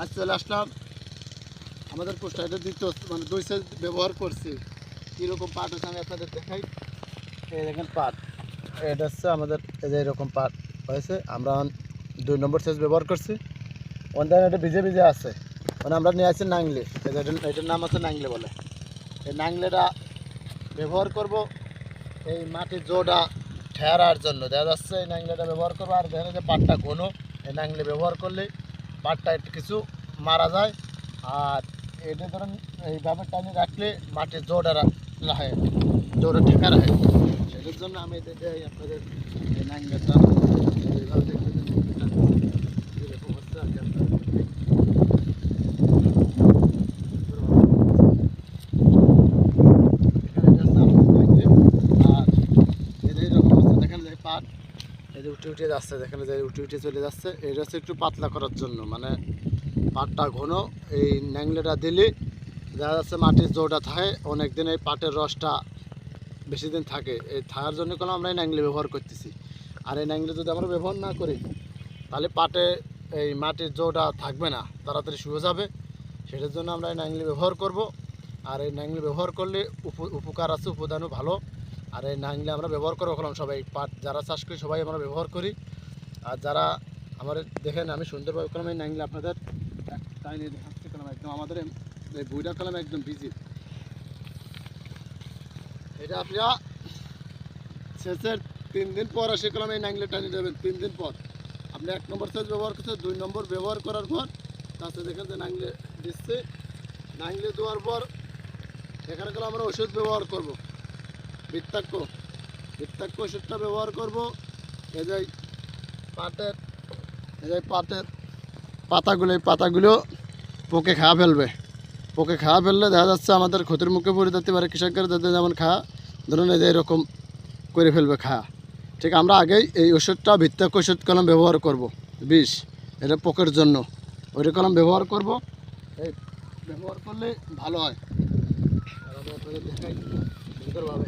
আজ চলে আসলাম। আমাদের পোস্টারটা দিতে মানে দুই সাইজ ব্যবহার করছি। কীরকম পাট আছে আমি আপনাদের দেখাই। এই দেখেন পাট। এটা হচ্ছে আমাদের, এই যে এরকম পাট হয়েছে, আমরা দুই নম্বর সাইজ ব্যবহার করছি। অন্যান্য এটা ভিজে ভিজে আছে। মানে আমরা নিয়ে আসছি নাংলে এটার নাম আছে নাংলে বলে। এই নাংলেটা ব্যবহার করব। এই মাটির জোড়া ঠেরার জন্য। দেখা যাচ্ছে এই নাংলেটা ব্যবহার করব। আর দেখা যাচ্ছে পাটটা ঘন। এই নাংলে ব্যবহার করলে পাটটা একটু কিছু মারা যায় আর এটা ধরুন এইভাবে টানি রাখলে মাটির জোড়া রাখে জোড়া ঠেকা রাখে সেটার জন্য আমি এটা দেই আপনাদের এই নাংলেটা এইভাবে দেখতে দেন। এরকম হচ্ছে আর কি আপনাদের। এখানে এটা হচ্ছে আমাদের নাংলে। আর এই যে এরকম হচ্ছে দেখেন যে পাট এই যে উঠে উঠে যাচ্ছে, দেখেন যে উঠে উঠে চলে যাচ্ছে। এটা হচ্ছে একটু পাতলা করার জন্য মানে পাটটা ঘন, এই ন্যাংলেটা দিলে দেখা যাচ্ছে মাটির জোটা থাকে অনেক দিন এই পাটের রসটা বেশি দিন থাকে। এই থাকার জন্য কোনো আমরা এই ন্যাংলে ব্যবহার করতেছি। আর এই ন্যাংলে যদি আমরা ব্যবহার না করি, তাহলে পাটে এই মাটির জোটা থাকবে না, তাড়াতাড়ি শুয়ে যাবে। সেটার জন্য আমরা এই ন্যাংলি ব্যবহার করব। আর এই ন্যাংলি ব্যবহার করলে উপ- উপকার আছে, উপাদানও ভালো। আর এই নাংলে আমরা ব্যবহার করে রাখলাম সবাই পাট যারা চাষ করি, সবাই আমরা ব্যবহার করি। আর যারা আমার দেখেন, আমি সুন্দরভাবে এই নাংলে আপনাদের একদম। আমাদের এই- বইটা কলাম একদম বিজি এটা আপনারা শেষের তিন দিন পর এসে কলাম এই নাংলে টানিয়ে দেবেন তিন দিন পর। আপনি এক নম্বর সাইজ ব্যবহার করছেন, দুই নম্বর ব্যবহার করার পর তাতে দেখেন যে নাংলে দিচ্ছে। নাংলে দেওয়ার পর এখানে আমরা ওষুধ ব্যবহার করব। বৃত্তাক্ষ। বৃত্তাক্ষ ওষুধটা ব্যবহার করব। এই যে পাটের, এই যে পাটের পাতাগুলো, এই পাতাগুলো পোকে খাওয়া ফেলবে। পোকে খাওয়া ফেললে দেখা যাচ্ছে আমাদের ক্ষতির মুখে পড়ে যেতে পারে। কৃষকের যাতে যেমন খাওয়া, ধরুন এই যে এরকম করে ফেলবে খাওয়া। ঠিক আমরা আগেই এই ওষুধটা ভিত্তাক্ষ ওষুধ কলম ব্যবহার করব। বিষ, এটা পোকের জন্য। ওইটা কলম ব্যবহার করব। এই ব্যবহার করলে ভালো হয়। দেখাই। সুন্দরভাবে।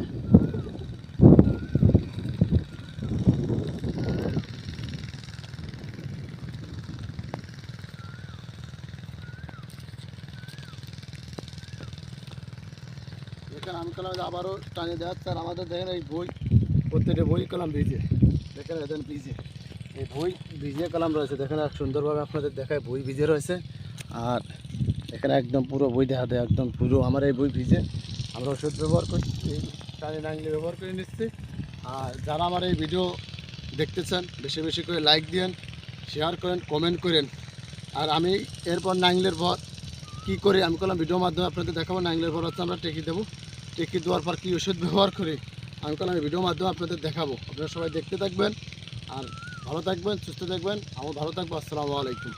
দেখেন, আমি কলাম যে আবারও টানিয়ে দেওয়াচ্ছে আর আমাদের দেখেন এই বই প্রত্যেকটা বই কলাম ভিজে। দেখেন এদের ভিজে। এই বই ভিজে কলাম রয়েছে। দেখেন এক সুন্দরভাবে আপনাদের দেখায় বই ভিজে রয়েছে। আর এখানে একদম পুরো বই দেখা দেয়, একদম পুরো আমার এই বই ভিজে। আমরা ওষুধ ব্যবহার করছি টানি নাংলি ব্যবহার করে নিচ্ছি। আর যারা আমার এই ভিডিও দেখতেছেন বেশি বেশি করে লাইক দিন শেয়ার করেন, কমেন্ট করেন। আর আমি এরপর নাংলের পর কী করে, আমি করলাম ভিডিওর মাধ্যমে আপনাদের দেখাবো। নাংলের পর হচ্ছে আমরা টেকি দেবো। টেকি দেওয়ার পর কী ওষুধ ব্যবহার করে? আমি করলাম আমি ভিডিওর মাধ্যমে আপনাদের দেখাবো। আপনারা সবাই দেখতে থাকবেন আর ভালো থাকবেন, সুস্থ থাকবেন। আমার ভালো থাকব। আসসালামু আলাইকুম।